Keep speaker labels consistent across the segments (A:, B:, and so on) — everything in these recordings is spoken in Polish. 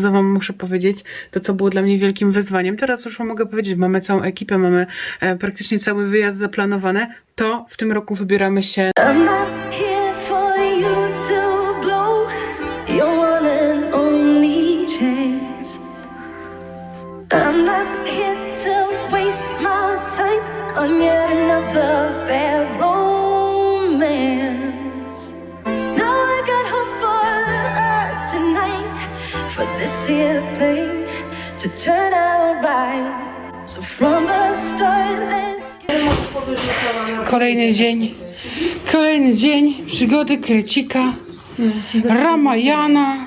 A: Co wam muszę powiedzieć, to co było dla mnie wielkim wyzwaniem. Teraz już mogę powiedzieć, mamy całą ekipę, mamy e, praktycznie cały wyjazd zaplanowany. To w tym roku wybieramy się.
B: I'm not here to waste my time on yet another this here thing to turn out right. So from the start, let's get
A: kolejny dzień. Kolejny dzień przygody Krecika, Ramajana,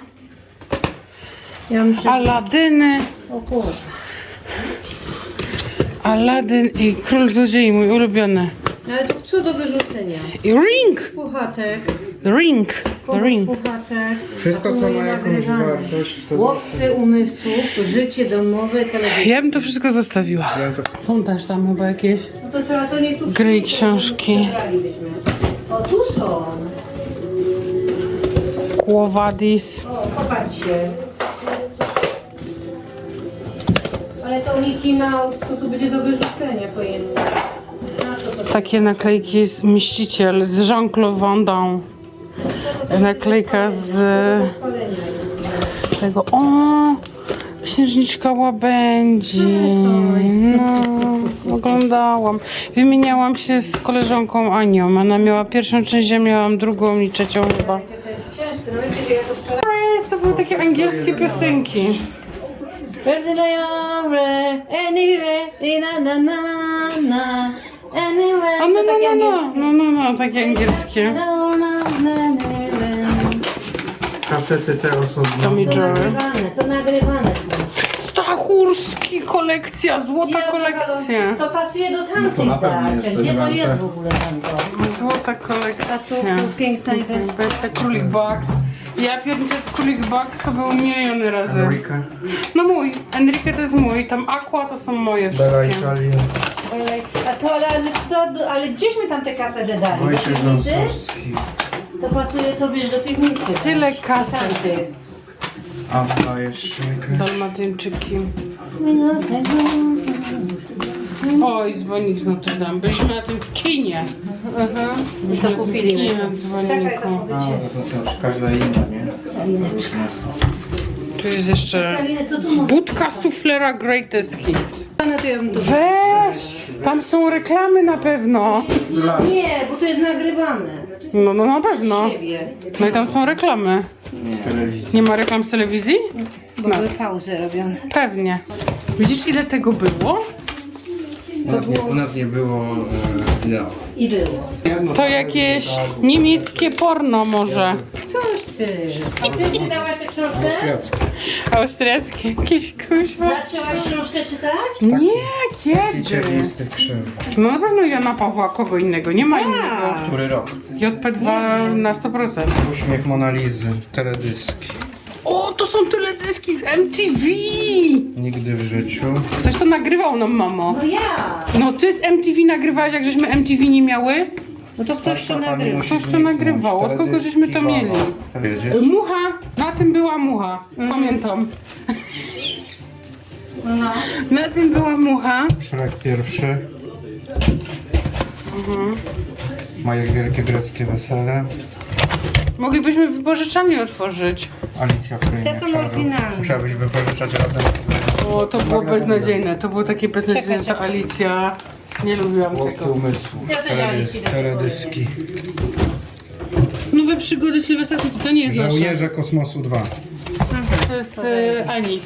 C: Ja
A: Aladyny.
C: o kurwa.
A: Aladyn i Król Złodziei, mój ulubiony.
C: Ale to co do wyrzucenia?
A: I Ring!
C: Puchatek,
A: Ring! Ring.
D: Wszystko, co ma jakąś wartość, to
C: Łowcy umysłów, życie domowe, telewizja.
A: Ja bym to wszystko zostawiła.
D: Ja to
A: Są też tam chyba jakieś
C: No to trzeba to nie tu
A: gry i książki.
C: O, tu są.
A: Quo-Vadis.
C: O, popatrzcie. Ale to Mickey Mouse, to tu będzie do wyrzucenia pojemnie. Na co to
A: Takie naklejki z Mściciel z Jean-Claude Van Damme. Naklejka z, z tego. O! Księżniczka Łabędzi. No, oglądałam. Wymieniałam się z koleżanką Anią. Ona miała pierwszą część, ja miałam drugą i trzecią chyba.
C: To no
A: były takie angielskie piosenki.
C: Anyway,
A: no, no, no, no, no, no, no, takie angielskie.
D: Kasety te osobno.
A: Tommy
C: To
A: Jerry.
C: nagrywane, to nagrywane.
A: Stachurski kolekcja, złota
C: Ja
A: kolekcja.
C: To pasuje do tamtych
D: to na pewno
C: tak.
D: jest
C: Gdzie to jest w ogóle tamto?
A: Złota
C: A tu,
A: kolekcja.
C: tu piękna i bez...
A: Wersja Królik Bugs. Ja pierniczę Królik Bugs to był miliony razy.
D: Amerika,
A: No mój, Enrique to jest mój, tam Aqua to są moje
D: Bella
A: wszystkie.
D: Italia,
C: A to, ale, to, ale gdzieśmy tam te kasety dali?
D: Wojciech?
C: To pasuje to wiesz do piwnicy.
A: Tyle kaset.
D: Abba jeszcze jakaś.
A: Dalmatyńczyki. Oj, dzwonik z Notre Dame. Byliśmy na tym w kinie. Byliśmy
C: To
A: na tym w
C: kupili.
A: kinie na
C: Czekaj,
A: dzwonniku.
C: to
D: A, to są każda inna, nie?
A: Tu jest jeszcze
C: Kalinę, to tu może...
A: budka suflera Greatest Hits.
C: No to ja bym to...
A: Weź! Tam są reklamy na pewno.
C: Nie, bo to jest nagrywane.
A: No, no na pewno. No i tam są reklamy. Nie ma reklam z telewizji?
C: Bo były pauzy robione.
A: Pewnie. Widzisz ile tego było?
D: U nas nie, u nas nie było e, wideo.
C: I było.
A: To jakieś niemieckie porno może.
C: Coś ty. Ty czytałaś tę książkę?
A: Austriackie jakieś kuźwa.
C: Zaczęłaś książkę czytać?
A: Nie, kiedy?
D: z tych krzew.
A: No na pewno Jana Pawła, kogo innego, nie ma innego.
D: Który rok?
A: JP2 na 100%.
D: Uśmiech Monalizy, teledyski.
A: O, to są teledyski z MTV!
D: Nigdy w życiu.
A: Coś to nagrywał nam mamo.
C: No ja.
A: No ty z MTV nagrywałaś, jak żeśmy MTV nie miały?
C: No to ktoś to
D: Pani
C: nagrywa.
D: musi
A: Ktoś to nagrywał, od kogo żeśmy to mieli?
D: Wiedzieć?
A: Mucha, na tym była mucha, pamiętam.
C: No.
A: Na tym była mucha.
D: Szrek pierwszy. Moje wielkie greckie wesele.
A: Moglibyśmy wypożyczalnię otworzyć.
D: Alicja w Krainie
C: Te są
D: Czarów.
C: oryginalne.
D: Musiałabyś wypożyczać razem
A: O, to było
D: Magdaleną.
A: beznadziejne, to było takie beznadziejne, ta Alicja. Nie lubiłam
D: Łowcy
A: tego.
D: umysłów,
C: Ja też
D: teledys,
C: Alicji tak
D: teledyski.
A: Nowe przygody Sylwestra, to, to nie jest nasze.
D: Żołnierze Kosmosu 2.
A: To jest e, Ani.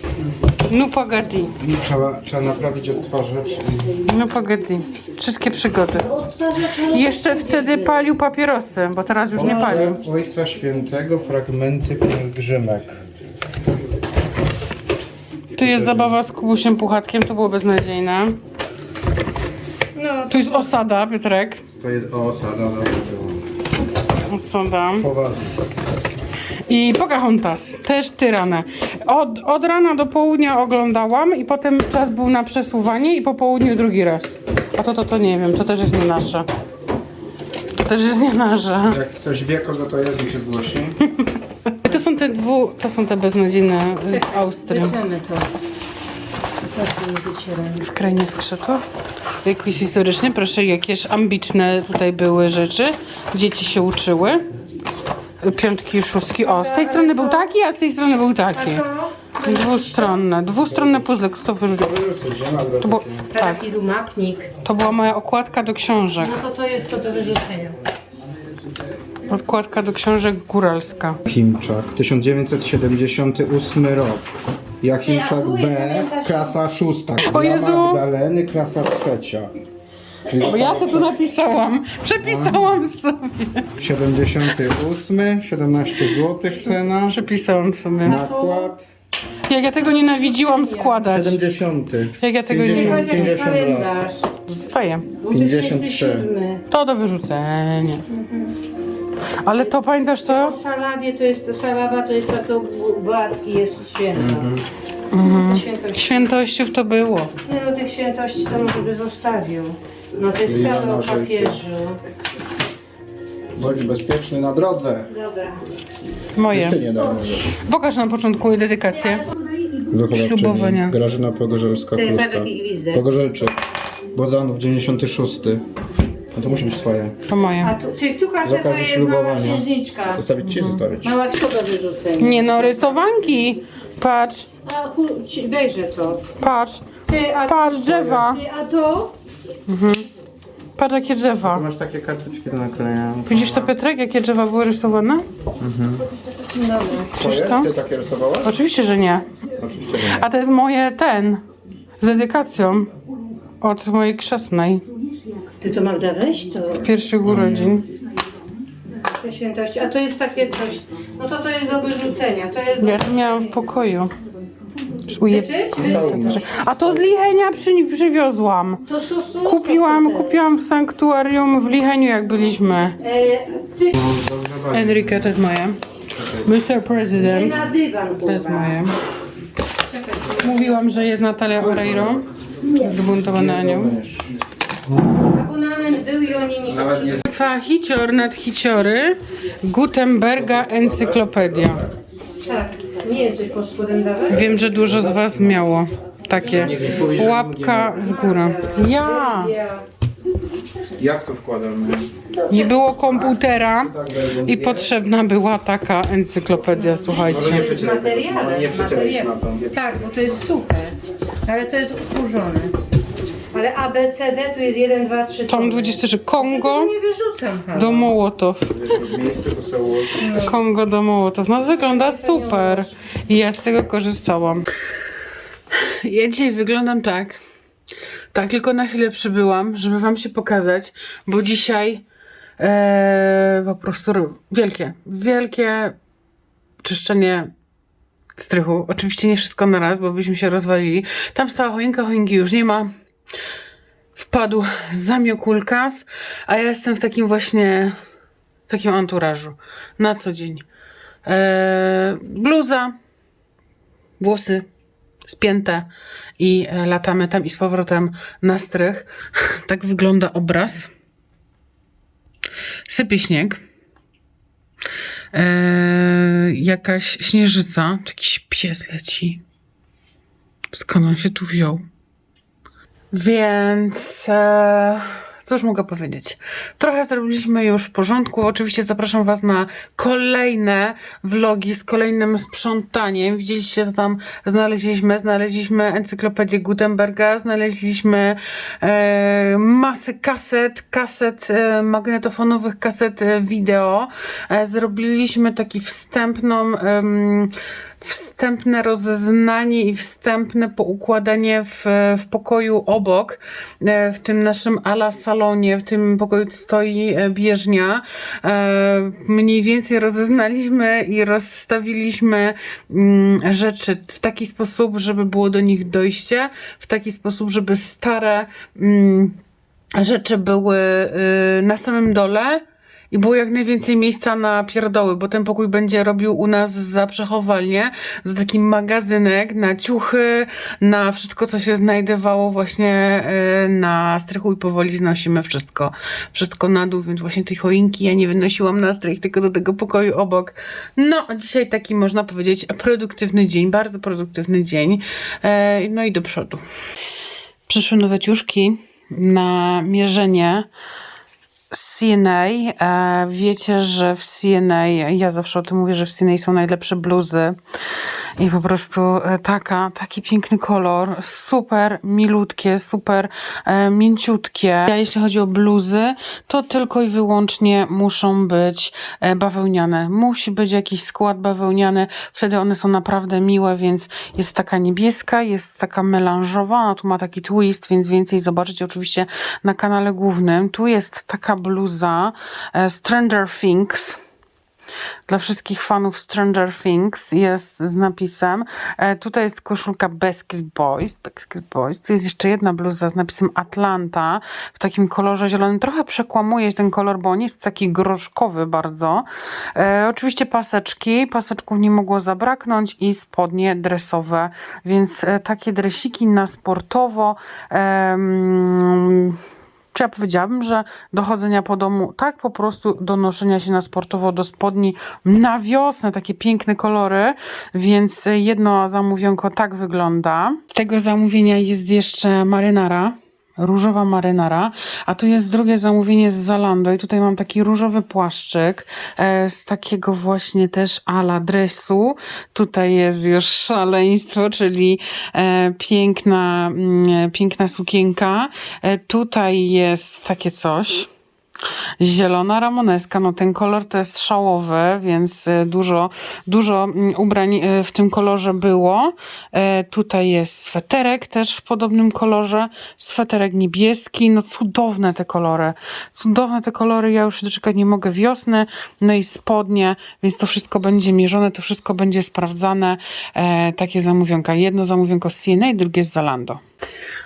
A: No pogadi.
D: Trzeba, trzeba naprawić odtwarzacz. i-
A: No pogadi. Wszystkie przygody. Jeszcze wtedy palił papierosy, bo teraz już nie pali.
D: Ojca Świętego, fragmenty pielgrzymek.
A: Tu jest zabawa z Kubusiem Puchatkiem, to było beznadziejne.
C: No,
A: Tu jest osada, Piotrek.
D: To jest o, osada, dobrze było.
A: Osada.
D: Powady.
A: I Pocahontas, też tyrane. Od, od rana do południa oglądałam i potem czas był na przesuwanie i po południu drugi raz. A to, to, to nie wiem, to też jest nie nasze. To też jest nie nasze.
D: Jak ktoś wie, kogo to jest, niech się zgłosi.
A: To są te dwu, to są te beznadziejne z Austrii.
C: To. Tak, nie wycieramy.
A: W krainie skrzatów. Quiz historyczny, proszę, jakież ambitne tutaj były rzeczy. Dzieci się uczyły. Piątki i szóstki. O, z tej strony był taki, a z tej strony był taki. Dwustronne. Dwustronne puzzle. Kto to wyrzucił? To, było, tak,
C: taki mapnik.
A: to była moja okładka do książek.
C: No to to jest to do wyrzucenia.
A: Okładka do książek góralska.
D: Chimczak, 1978 rok. Jakimczak B, klasa szósta.
A: O
D: Dla
A: Jezu!
D: Magdaleny, klasa trzecia. Czyli
A: Bo ja sobie tu napisałam. Przepisałam sobie.
D: 78, 17 zł cena.
A: Przepisałam sobie.
D: Nakład.
A: Jak ja tego nienawidziłam składać.
D: 70.
A: Jak ja tego nie
D: 50.
C: Chociaż
D: 50 lat.
C: kalendarz.
A: Zostaje.
D: 53.
C: 2007.
A: To do wyrzucenia. Ale to pamiętasz to?
C: Salawie to jest, salawa to jest ta, co u Beatki jest święta.
A: Mhm.
C: Świętość.
A: Świętościów to było.
C: Nie no, tych świętości to może by zostawił. No to jest
D: Ile
C: całe
D: na
C: o papieżu.
D: Bądź bezpieczny na drodze.
C: Dobra.
A: Moje.
D: Justynie damy.
A: Pokaż na początku dedykację. Ślubowania.
D: Wychowawczyni. Grażyna Pogorzelska
C: Ty, patrz
D: Kluska.
C: jaki gwizdek.
D: Pogorzelczyk. Bozanów 96. No to musi być twoje.
A: To moje.
C: A tu, ty, tu
D: Z
C: kaseta
D: okazji
C: jest mała
D: ślubowania.
C: księżniczka.
D: Zostawić ci, zostawić.
C: Mała księga do wyrzucenia.
A: Nie no, rysowanki. Patrz,
C: A chu, ci- wejrzę to.
A: patrz.
C: Ty, a,
A: Patrz, drzewa.
C: ty, a to?
A: Patrz, jakie drzewa.
D: Masz takie karteczki do naklejenia.
A: Widzisz to, Piotrek, jakie drzewa były rysowane?
C: Dobra.
D: Twoje?
A: to?
D: Ty takie rysowałaś?
A: Oczywiście, że nie.
D: Oczywiście, że nie.
A: A to jest moje ten. Z dedykacją. Od mojej krzesnej.
C: Ty to Magda weź to.
A: Pierwszych urodzin.
C: Te świętości. A to jest takie coś. No to to jest do wyrzucenia. To jest do...
A: Ja to miałam w pokoju. Uje... A to z Lichenia przy... przywiozłam.
C: To
A: Kupiłam, kupiłam w sanktuarium w Licheniu, jak byliśmy.
C: E,
A: Enrique, to jest moje. Mr. President, to jest moje. Mówiłam, że jest Natalia Oreiro. Zbuntowany anioł.
C: Abonament był i oni nie
A: hicior nad hiciory. Gutenberga Encyklopedia.
C: Tak. Nie wiem, coś pod spodem dawać?
A: Wiem, że dużo z was miało takie. Łapka w górę. Ja!
C: Ja.
D: Jak to wkładamy?
A: Nie było komputera i potrzebna była taka encyklopedia, słuchajcie.
D: Może nie przecierać tego,
C: Materiale.
D: nie przecierać na.
C: Tak, bo to jest suche. Ale to jest ukurzone. Ale A, B, C, D tu jest 1, 2, 3.
A: Tom 23 Kongo
C: Nie wyrzucam. halo.
A: do Mołotow.
D: Wiesz, miejsce to są łóżka.
A: Kongo do Mołotow. No wygląda super. I ja z tego korzystałam. Ja dzisiaj wyglądam tak. Tak, tylko na chwilę przybyłam, żeby wam się pokazać, bo dzisiaj e, po prostu ro- wielkie, wielkie czyszczenie strychu. Oczywiście nie wszystko na raz, bo byśmy się rozwalili. Tam stała choinka, choinki już nie ma. Wpadł zamiokulkas, a ja jestem w takim właśnie takim anturażu na co dzień. Eee, bluza, włosy spięte i e, latamy tam i z powrotem na strych. Tak wygląda obraz. Sypie śnieg. Eee, jakaś śnieżyca, jakiś pies leci. Skąd on się tu wziął? Więc e, cóż mogę powiedzieć? Trochę zrobiliśmy już w porządku. Oczywiście zapraszam Was na kolejne vlogi z kolejnym sprzątaniem. Widzieliście, co tam znaleźliśmy. Znaleźliśmy encyklopedię Gutenberga, znaleźliśmy e, masę kaset, kaset e, magnetofonowych, kaset e, wideo. E, zrobiliśmy taki wstępną. em, wstępne rozeznanie i wstępne poukładanie w, w pokoju obok, e, w tym naszym ala salonie, w tym pokoju stoi e, bieżnia. E, Mniej więcej rozeznaliśmy i rozstawiliśmy mm, rzeczy w taki sposób, żeby było do nich dojście, w taki sposób, żeby stare mm, rzeczy były y, na samym dole i było jak najwięcej miejsca na pierdoły, bo ten pokój będzie robił u nas za przechowalnię, za taki magazynek na ciuchy, na wszystko, co się znajdowało właśnie e, na strychu i powoli znosimy wszystko, wszystko na dół, więc właśnie tej choinki ja nie wynosiłam na strych, tylko do tego pokoju obok. No, dzisiaj taki można powiedzieć produktywny dzień, bardzo produktywny dzień, e, no i do przodu. Przyszły nowe ciuszki na mierzenie CNA. E, wiecie, że w CNA, ja zawsze o tym mówię, że w CNA są najlepsze bluzy. I po prostu e, taka, taki piękny kolor, super milutkie, super e, mięciutkie. A jeśli chodzi o bluzy, to tylko i wyłącznie muszą być bawełniane. Musi być jakiś skład bawełniany, wtedy one są naprawdę miłe, więc jest taka niebieska, jest taka melanżowa, tu ma taki twist, więc więcej zobaczycie oczywiście na kanale głównym. Tu jest taka bluza e, Stranger Things. Dla wszystkich fanów Stranger Things jest z napisem. E, tutaj jest koszulka Backstreet Boys. Backstreet Boys. Tu jest jeszcze jedna bluza z napisem Atlanta w takim kolorze zielonym. Trochę przekłamuje ten kolor, bo on jest taki groszkowy bardzo. E, oczywiście paseczki. Paseczków nie mogło zabraknąć i spodnie dresowe. Więc e, takie dresiki na sportowo. em, czy ja powiedziałabym, że do chodzenia po domu, tak po prostu do noszenia się na sportowo, do spodni na wiosnę, takie piękne kolory, więc jedno zamówionko tak wygląda. Z tego zamówienia jest jeszcze marynara. Różowa marynara, a tu jest drugie zamówienie z Zalando i tutaj mam taki różowy płaszczyk e, z takiego właśnie też ala dresu. Tutaj jest już szaleństwo, czyli e, piękna, mm, piękna sukienka. E, tutaj jest takie coś. Zielona ramoneska, no ten kolor to jest szałowy, więc e, dużo, dużo mm, ubrań e, w tym kolorze było. E, Tutaj jest sweterek też w podobnym kolorze, sweterek niebieski, no cudowne te kolory, cudowne te kolory, ja już się doczekać nie mogę wiosny, no i spodnie, więc to wszystko będzie mierzone, to wszystko będzie sprawdzane, e, takie zamówionka. Jedno zamówionko z CNA, drugie z Zalando.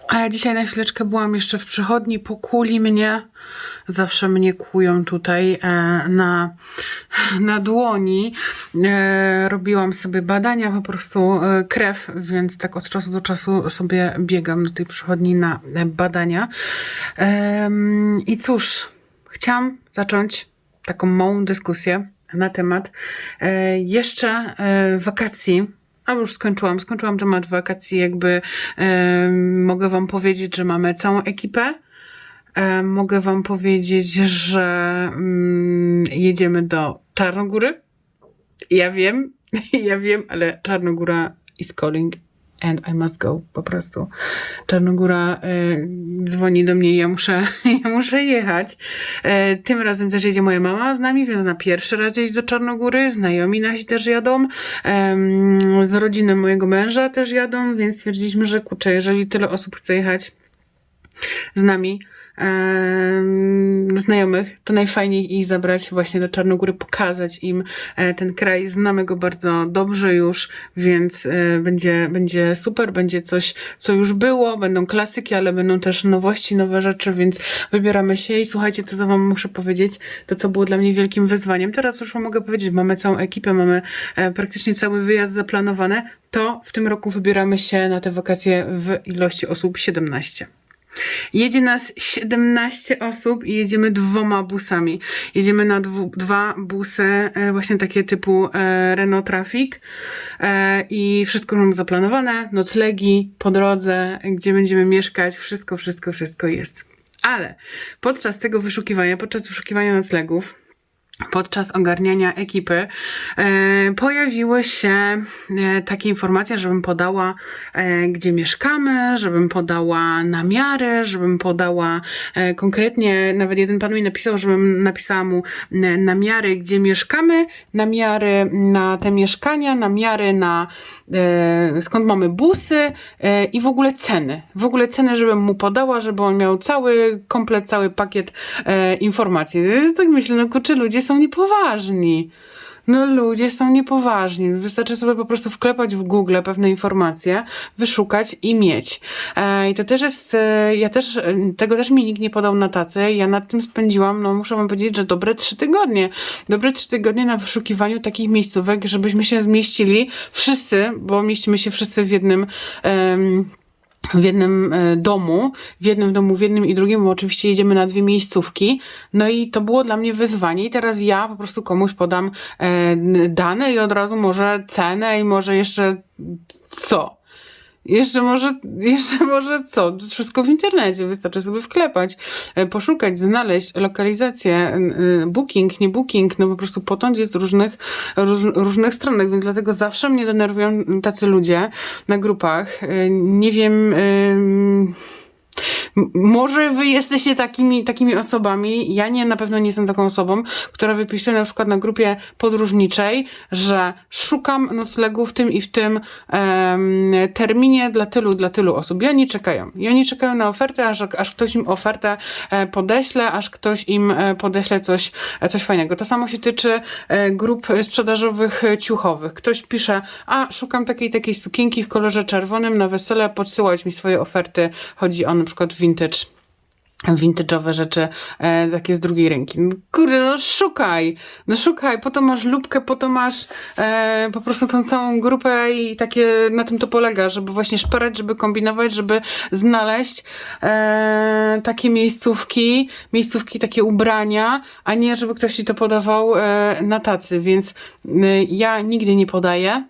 A: A ja dzisiaj na chwileczkę byłam jeszcze w przychodni, pokuli mnie. Zawsze mnie kłują tutaj e, na, na dłoni. E, robiłam sobie badania, po prostu e, krew, więc tak od czasu do czasu sobie biegam do tej przychodni na e, badania. I cóż, chciałam zacząć taką małą dyskusję na temat e, jeszcze e, wakacji a już skończyłam, skończyłam temat wakacji, jakby em, mogę wam powiedzieć, że mamy całą ekipę. Em, mogę wam powiedzieć, że mm, jedziemy do Czarnogóry. Ja wiem, ja wiem, ale Czarnogóra is calling and I must go, po prostu. Czarnogóra e, dzwoni do mnie i ja muszę, ja muszę jechać. E, tym razem też jedzie moja mama z nami, więc na pierwszy raz jeździ do Czarnogóry. Znajomi nasi też jadą. Z rodziny mojego męża też jadą, więc stwierdziliśmy, że kurczę, jeżeli tyle osób chce jechać z nami, znajomych, to najfajniej ich zabrać właśnie do Czarnogóry, pokazać im e, ten kraj. Znamy go bardzo dobrze już, więc e, będzie, będzie super, będzie coś, co już było, będą klasyki, ale będą też nowości, nowe rzeczy, więc wybieramy się i słuchajcie, to co wam muszę powiedzieć, to co było dla mnie wielkim wyzwaniem. Teraz już wam mogę powiedzieć, mamy całą ekipę, mamy e, praktycznie cały wyjazd zaplanowany, to w tym roku wybieramy się na te wakacje w ilości osób 17. Jedzie nas 17 osób i jedziemy dwoma busami. Jedziemy na dwu, dwa busy, e, właśnie takie typu e, Renault Traffic e, i wszystko mamy zaplanowane, noclegi po drodze, gdzie będziemy mieszkać, wszystko, wszystko, wszystko jest. Ale podczas tego wyszukiwania, podczas wyszukiwania noclegów, podczas ogarniania ekipy e, pojawiły się e, takie informacje, żebym podała, e, gdzie mieszkamy, żebym podała namiary, żebym podała konkretnie, nawet jeden pan mi napisał, żebym napisała mu namiary, gdzie mieszkamy, namiary na te mieszkania, namiary na skąd mamy busy i w ogóle ceny. W ogóle ceny, żebym mu podała, żeby on miał cały komplet, cały pakiet informacji. Tak myślę, no kurczę, ludzie są niepoważni. No ludzie są niepoważni. Wystarczy sobie po prostu wklepać w Google pewne informacje, wyszukać i mieć. E, I to też jest, e, ja też, e, tego też mi nikt nie podał na tacy. Ja nad tym spędziłam, no muszę wam powiedzieć, że dobre trzy tygodnie. Dobre trzy tygodnie na wyszukiwaniu takich miejscówek, żebyśmy się zmieścili wszyscy, bo mieścimy się wszyscy w jednym em, w jednym e, domu, w jednym domu, w jednym i drugim, bo oczywiście jedziemy na dwie miejscówki. No i to było dla mnie wyzwanie i teraz ja po prostu komuś podam e, dane i od razu może cenę i może jeszcze co? Jeszcze może, jeszcze może co? Wszystko w internecie, wystarczy sobie wklepać, e, poszukać, znaleźć lokalizację, y, booking, nie booking, no po prostu potąd jest różnych, róż, różnych stronek, więc dlatego zawsze mnie denerwują tacy ludzie na grupach. E, Nie wiem, M- Może wy jesteście takimi, takimi osobami. Ja nie, na pewno nie jestem taką osobą, która wypisuje na przykład na grupie podróżniczej, że szukam noclegu w tym i w tym em, terminie dla tylu, dla tylu osób. I oni czekają. I oni czekają na ofertę, aż, aż ktoś im ofertę e, podeśle, aż ktoś im e, podeśle coś, e, coś fajnego. To samo się tyczy grup sprzedażowych ciuchowych. Ktoś pisze, a szukam takiej, takiej sukienki w kolorze czerwonym na wesele, podsyłać mi swoje oferty. Chodzi o na przykład vintage vintage'owe rzeczy, e, takie z drugiej ręki. No, kurde, no szukaj, no szukaj, po to masz lubkę, po to masz e, po prostu tą całą grupę i takie, na tym to polega, żeby właśnie szperać, żeby kombinować, żeby znaleźć e, takie miejscówki, miejscówki, takie ubrania, a nie żeby ktoś ci to podawał e, na tacy, więc e, ja nigdy nie podaję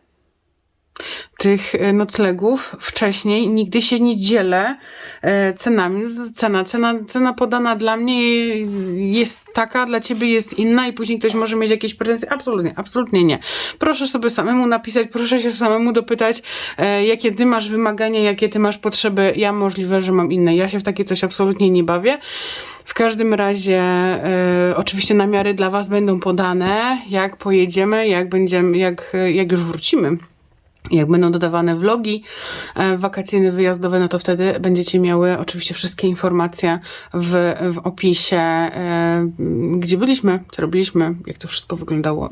A: tych e, noclegów wcześniej, nigdy się nie dzielę e, cenami. Cena, cena, cena podana dla mnie jest taka, dla ciebie jest inna i później ktoś może mieć jakieś pretensje. Absolutnie, absolutnie nie. Proszę sobie samemu napisać, proszę się samemu dopytać, e, jakie ty masz wymagania, jakie ty masz potrzeby. Ja możliwe, że mam inne. Ja się w takie coś absolutnie nie bawię. W każdym razie, oczywiście namiary dla was będą podane, jak pojedziemy, jak będziemy, jak, jak już wrócimy. Jak będą dodawane vlogi e, wakacyjne, wyjazdowe, no to wtedy będziecie miały oczywiście wszystkie informacje w, w opisie, e, gdzie byliśmy, co robiliśmy, jak to wszystko wyglądało.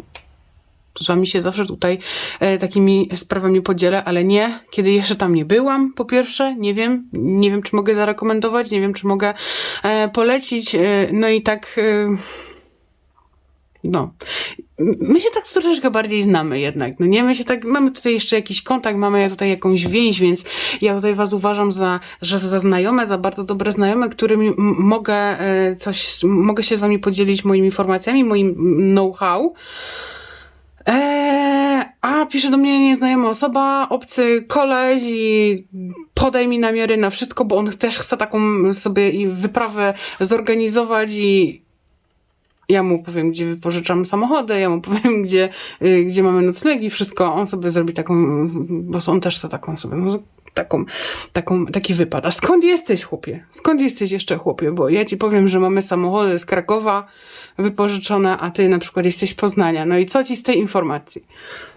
A: Z wami się zawsze tutaj e, takimi sprawami podzielę, ale nie, kiedy jeszcze tam nie byłam, po pierwsze, nie wiem, nie wiem, czy mogę zarekomendować, nie wiem, czy mogę e, polecić, e, no i tak... E, no. My się tak troszeczkę bardziej znamy jednak, no nie? My się tak, mamy tutaj jeszcze jakiś kontakt, mamy tutaj jakąś więź, więc ja tutaj was uważam za, że za znajome, za bardzo dobre znajome, którymi m- mogę e, coś, mogę się z wami podzielić moimi informacjami, moim know-how. Eee, a pisze do mnie nieznajoma osoba, obcy koleś i podaj mi namiary na wszystko, bo on też chce taką sobie wyprawę zorganizować i ja mu powiem, gdzie wypożyczam samochody, ja mu powiem, gdzie, y, gdzie mamy noclegi, wszystko. On sobie zrobi taką, bo on też chce taką sobie, no, taką, taką, taki wypad. A skąd jesteś, chłopie? Skąd jesteś jeszcze, chłopie? Bo ja ci powiem, że mamy samochody z Krakowa wypożyczone, a ty na przykład jesteś z Poznania. No i co ci z tej informacji?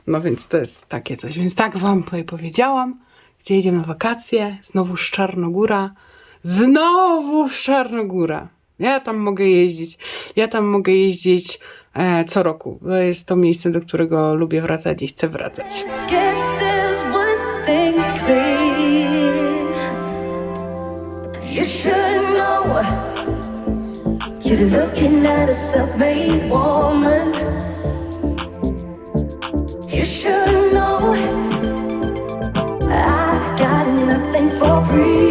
A: No więc to jest takie coś. Więc tak wam powiedziałam, gdzie jedziemy na wakacje, znowu Czarnogóra, znowu Czarnogóra. Ja tam mogę jeździć, ja tam mogę jeździć e, co roku. To jest to miejsce, do którego lubię wracać i chcę wracać.
B: You should know I got nothing for free.